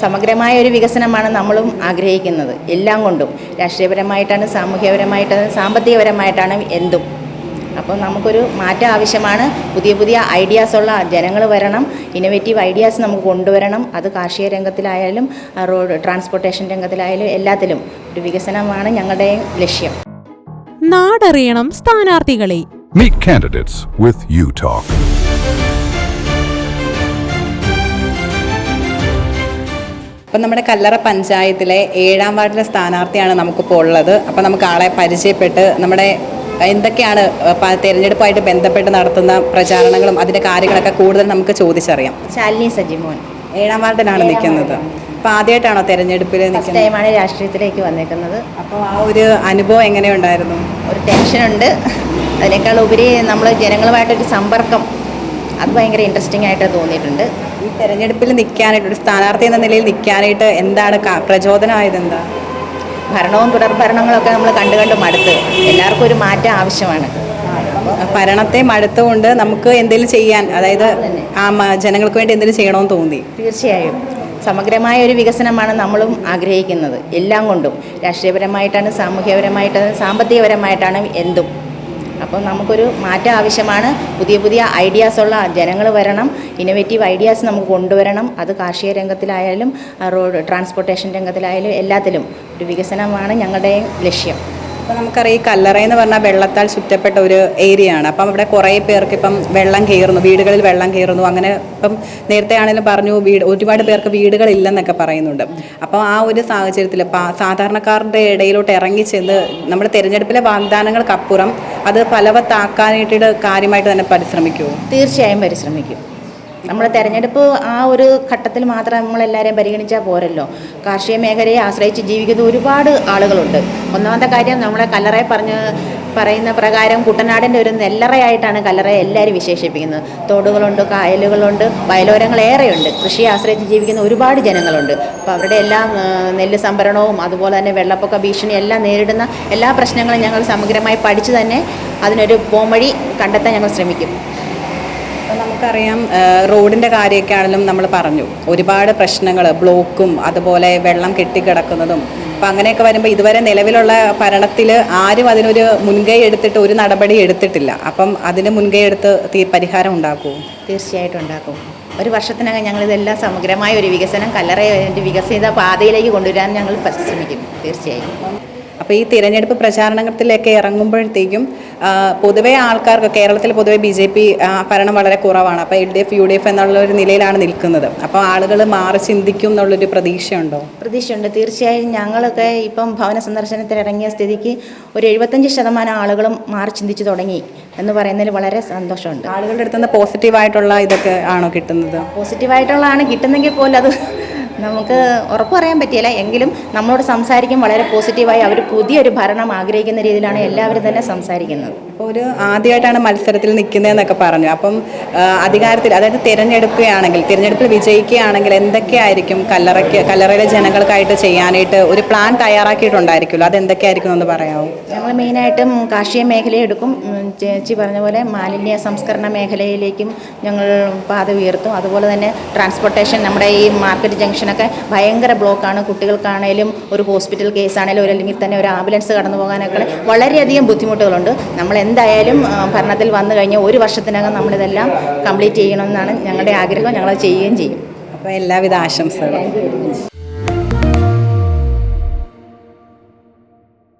സമഗ്രമായ ഒരു വികസനമാണ് നമ്മളും ആഗ്രഹിക്കുന്നത്. എല്ലാം കൊണ്ടും. രാഷ്ട്രീയപരമായിട്ടാണ് സാമൂഹ്യപരമായിട്ടാണ് സാമ്പത്തികപരമായിട്ടാണ് എന്തും. അപ്പോൾ നമുക്കൊരു മാറ്റം ആവശ്യമാണ്. പുതിയ പുതിയ ഐഡിയാസുള്ള ജനങ്ങൾ വരണം. ഇന്നോവേറ്റീവ് ഐഡിയാസ് നമുക്ക് കൊണ്ടുവരണം. അത് കാർഷിക രംഗത്തിലായാലും റോഡ് ട്രാൻസ്പോർട്ടേഷൻ രംഗത്തിലായാലും എല്ലാത്തിലും ഒരു വികസനമാണ് ഞങ്ങളുടെ ലക്ഷ്യം. നാടറിയണം സ്ഥാനാർത്ഥികളെ. Meet candidates with U അപ്പം നമ്മുടെ കല്ലറ പഞ്ചായത്തിലെ ഏഴാം വാർഡിലെ സ്ഥാനാർത്ഥിയാണ് നമുക്കിപ്പോൾ ഉള്ളത്. അപ്പം നമുക്ക് ആളെ പരിചയപ്പെട്ട് നമ്മുടെ എന്തൊക്കെയാണ് തിരഞ്ഞെടുപ്പായിട്ട് ബന്ധപ്പെട്ട് നടത്തുന്ന പ്രചാരണങ്ങളും അതിന്റെ കാര്യങ്ങളൊക്കെ കൂടുതൽ നമുക്ക് ചോദിച്ചറിയാം. ശാലിനി സജിമോൻ. ഏഴാം വാർഡിലാണ് നിൽക്കുന്നത്. അപ്പോൾ ആദ്യമായിട്ടാണോ തിരഞ്ഞെടുപ്പിൽ നിൽക്കുന്നത്? രാഷ്ട്രീയത്തിലേക്ക് വന്നേക്കുന്നത്. അപ്പോൾ ആ ഒരു അനുഭവം എങ്ങനെയുണ്ടായിരുന്നു? ഒരു ടെൻഷനുണ്ട് അതിനേക്കാൾ ഉപരി നമ്മൾ ജനങ്ങളുമായിട്ടൊരു സമ്പർക്കം അത് ഭയങ്കര ഇൻട്രസ്റ്റിംഗ് ആയിട്ട് തോന്നിയിട്ടുണ്ട്. ഈ തെരഞ്ഞെടുപ്പിൽ നിൽക്കാനായിട്ട് ഒരു സ്ഥാനാർത്ഥി എന്ന നിലയിൽ നിൽക്കാനായിട്ട് എന്താണ് പ്രചോദനമായത് എന്താ? ഭരണവും തുടർഭരണങ്ങളൊക്കെ നമ്മൾ കണ്ടു കണ്ട് മടുത്ത്. എല്ലാവർക്കും ഒരു മാറ്റം ആവശ്യമാണ്. ഭരണത്തെ മടുത്തുകൊണ്ട് നമുക്ക് എന്തെങ്കിലും ചെയ്യാൻ അതായത് ആ ജനങ്ങൾക്ക് വേണ്ടി എന്തെങ്കിലും ചെയ്യണമെന്ന് തോന്നി. തീർച്ചയായും. സമഗ്രമായ ഒരു വികസനമാണ് നമ്മളും ആഗ്രഹിക്കുന്നത്. എല്ലാം കൊണ്ടും രാഷ്ട്രീയപരമായിട്ടാണ് സാമൂഹ്യപരമായിട്ടാണ് സാമ്പത്തികപരമായിട്ടാണ് എന്തും. അപ്പോൾ നമുക്കൊരു മാറ്റം ആവശ്യമാണ്. പുതിയ പുതിയ ഐഡിയാസ് ഉള്ള ജനങ്ങൾ വരണം. ഇന്നോവേറ്റീവ് ഐഡിയാസ് നമുക്ക് കൊണ്ടുവരണം. അത് കാർഷിക രംഗത്തിലായാലും റോഡ് ട്രാൻസ്പോർട്ടേഷൻ രംഗത്തിലായാലും എല്ലാത്തിലും ഒരു വികസനമാണ് ഞങ്ങളുടെ ലക്ഷ്യം. അപ്പോൾ നമുക്കറിയാം ഈ കല്ലറ എന്ന് പറഞ്ഞാൽ വെള്ളത്താൽ ചുറ്റപ്പെട്ട ഒരു ഏരിയ ആണ്. അപ്പം അവിടെ കുറേ പേർക്ക് ഇപ്പം വെള്ളം കയറുന്നു വീടുകളിൽ വെള്ളം കയറുന്നു. അങ്ങനെ ഇപ്പം നേരത്തെ ആണെങ്കിലും പറഞ്ഞു വീട് ഒരുപാട് പേർക്ക് വീടുകളില്ലെന്നൊക്കെ പറയുന്നുണ്ട്. അപ്പോൾ ആ ഒരു സാഹചര്യത്തിൽ സാധാരണക്കാരുടെ ഇടയിലോട്ട് ഇറങ്ങി ചെന്ന് നമ്മുടെ തിരഞ്ഞെടുപ്പിലെ വാഗ്ദാനങ്ങൾക്കപ്പുറം അത് ഫലവത്താക്കാനായിട്ട് കാര്യമായിട്ട് തന്നെ പരിശ്രമിക്കുമോ തീർച്ചയായും പരിശ്രമിക്കും. നമ്മൾ തെരഞ്ഞെടുപ്പ് ആ ഒരു ഘട്ടത്തിൽ മാത്രം നമ്മളെല്ലാവരെയും പരിഗണിച്ചാൽ പോരല്ലോ. കാർഷിക മേഖലയെ ആശ്രയിച്ച് ജീവിക്കുന്ന ഒരുപാട് ആളുകളുണ്ട്. ഒന്നാമത്തെ കാര്യം നമ്മളെ കല്ലറയെ പറഞ്ഞ് പറയുന്ന പ്രകാരം കുട്ടനാടിന്റെ ഒരു നെല്ലറയായിട്ടാണ് കല്ലറയെ എല്ലാവരും വിശേഷിപ്പിക്കുന്നത്. തോടുകളുണ്ട് കായലുകളുണ്ട് വയലോരങ്ങൾ ഏറെയുണ്ട്. കൃഷിയെ ആശ്രയിച്ച് ജീവിക്കുന്ന ഒരുപാട് ജനങ്ങളുണ്ട്. അപ്പോൾ അവരുടെ എല്ലാം നെല്ല് സംഭരണവും അതുപോലെ തന്നെ വെള്ളപ്പൊക്ക ഭീഷണി എല്ലാം നേരിടുന്ന എല്ലാ പ്രശ്നങ്ങളും ഞങ്ങൾ സമഗ്രമായി പഠിച്ചു തന്നെ അതിനൊരു പോംവഴി കണ്ടെത്താൻ ഞങ്ങൾ ശ്രമിക്കും. നമുക്കറിയാം റോഡിന്റെ കാര്യമൊക്കെ ആണെങ്കിലും നമ്മൾ പറഞ്ഞു. ഒരുപാട് പ്രശ്നങ്ങൾ ബ്ലോക്കും അതുപോലെ വെള്ളം കെട്ടിക്കിടക്കുന്നതും. അപ്പം അങ്ങനെയൊക്കെ വരുമ്പോൾ ഇതുവരെ നിലവിലുള്ള ഭരണത്തിൽ ആരും അതിനൊരു മുൻകൈ എടുത്തിട്ട് ഒരു നടപടി എടുത്തിട്ടില്ല. അപ്പം അതിന് മുൻകൈ എടുത്ത് പരിഹാരം ഉണ്ടാക്കുമോ തീർച്ചയായിട്ടും ഉണ്ടാക്കും. ഒരു വർഷത്തിനകം ഞങ്ങളിതെല്ലാം സമഗ്രമായ ഒരു വികസനം കല്ലറ വികസിത പാതയിലേക്ക് കൊണ്ടുവരാൻ ഞങ്ങൾ പരിശ്രമിക്കും. തീർച്ചയായും. അപ്പോൾ ഈ തിരഞ്ഞെടുപ്പ് പ്രചാരണത്തിലേക്ക് ഇറങ്ങുമ്പോഴത്തേക്കും പൊതുവേ ആൾക്കാർക്ക് കേരളത്തിൽ പൊതുവെ ബി ജെ പി ഭരണം വളരെ കുറവാണ്. അപ്പോൾ L D F U D F എന്നുള്ള ഒരു നിലയിലാണ് നിൽക്കുന്നത്. അപ്പോൾ ആളുകൾ മാറി ചിന്തിക്കും എന്നുള്ളൊരു പ്രതീക്ഷയുണ്ടോ? പ്രതീക്ഷയുണ്ട്. തീർച്ചയായും ഞങ്ങളൊക്കെ ഇപ്പം ഭവന സന്ദർശനത്തിൽ ഇറങ്ങിയ സ്ഥിതിക്ക് ഒരു എഴുപത്തഞ്ച് ശതമാനം ആളുകളും മാറി ചിന്തിച്ചു തുടങ്ങി എന്ന് പറയുന്നതിൽ വളരെ സന്തോഷമുണ്ട്. ആളുകളുടെ അടുത്ത് നിന്ന് പോസിറ്റീവായിട്ടുള്ള ഇതൊക്കെ ആണോ കിട്ടുന്നത്? പോസിറ്റീവായിട്ടുള്ളതാണ് കിട്ടുന്നെങ്കിൽ പോലും അത് നമുക്ക് ഉറപ്പ് പറയാൻ പറ്റിയില്ല. എങ്കിലും നമ്മളോട് സംസാരിക്കും വളരെ പോസിറ്റീവായി അവർ പുതിയൊരു ഭരണം ആഗ്രഹിക്കുന്ന രീതിയിലാണ് എല്ലാവരും തന്നെ സംസാരിക്കുന്നത്. അപ്പോൾ ഒരു ആദ്യമായിട്ടാണ് മത്സരത്തിൽ നിൽക്കുന്നതെന്നൊക്കെ പറഞ്ഞു. അപ്പം അധികാരത്തിൽ അതായത് തിരഞ്ഞെടുക്കുകയാണെങ്കിൽ തിരഞ്ഞെടുപ്പിൽ വിജയിക്കുകയാണെങ്കിൽ എന്തൊക്കെയായിരിക്കും കല്ലറയ്ക്ക് കല്ലറയിലെ ജനങ്ങൾക്കായിട്ട് ചെയ്യാനായിട്ട് ഒരു പ്ലാൻ തയ്യാറാക്കിയിട്ടുണ്ടായിരിക്കുമല്ലോ? അത് എന്തൊക്കെയായിരിക്കും എന്ന് പറയാമോ? ഞങ്ങൾ മെയിനായിട്ടും കാർഷിക മേഖലയെ എടുക്കും. ചേച്ചി പറഞ്ഞ പോലെ മാലിന്യ സംസ്കരണ മേഖലയിലേക്കും ഞങ്ങൾ പാത ഉയർത്തും. അതുപോലെ തന്നെ ട്രാൻസ്പോർട്ടേഷൻ നമ്മുടെ ഈ മാർക്കറ്റ് ജംഗ്ഷനൊക്കെ ഭയങ്കര ബ്ലോക്കാണ് കുട്ടികൾക്കാണേലും ഒരു ഹോസ്പിറ്റൽ കേസാണേലും ഒരു അല്ലെങ്കിൽ തന്നെ ഒരു ആംബുലൻസ് കടന്നു പോകാനൊക്കെ വളരെയധികം ബുദ്ധിമുട്ടുകളുണ്ട്. നമ്മൾ എന്തായാലും ഭരണത്തിൽ വന്നു കഴിഞ്ഞാൽ ഒരു വർഷത്തിനകം നമ്മളിതെല്ലാം കംപ്ലീറ്റ് ചെയ്യണമെന്നാണ് ഞങ്ങളുടെ ആഗ്രഹം. ഞങ്ങളത് ചെയ്യുകയും ചെയ്യും. അപ്പോൾ എല്ലാവിധ ആശംസകളും.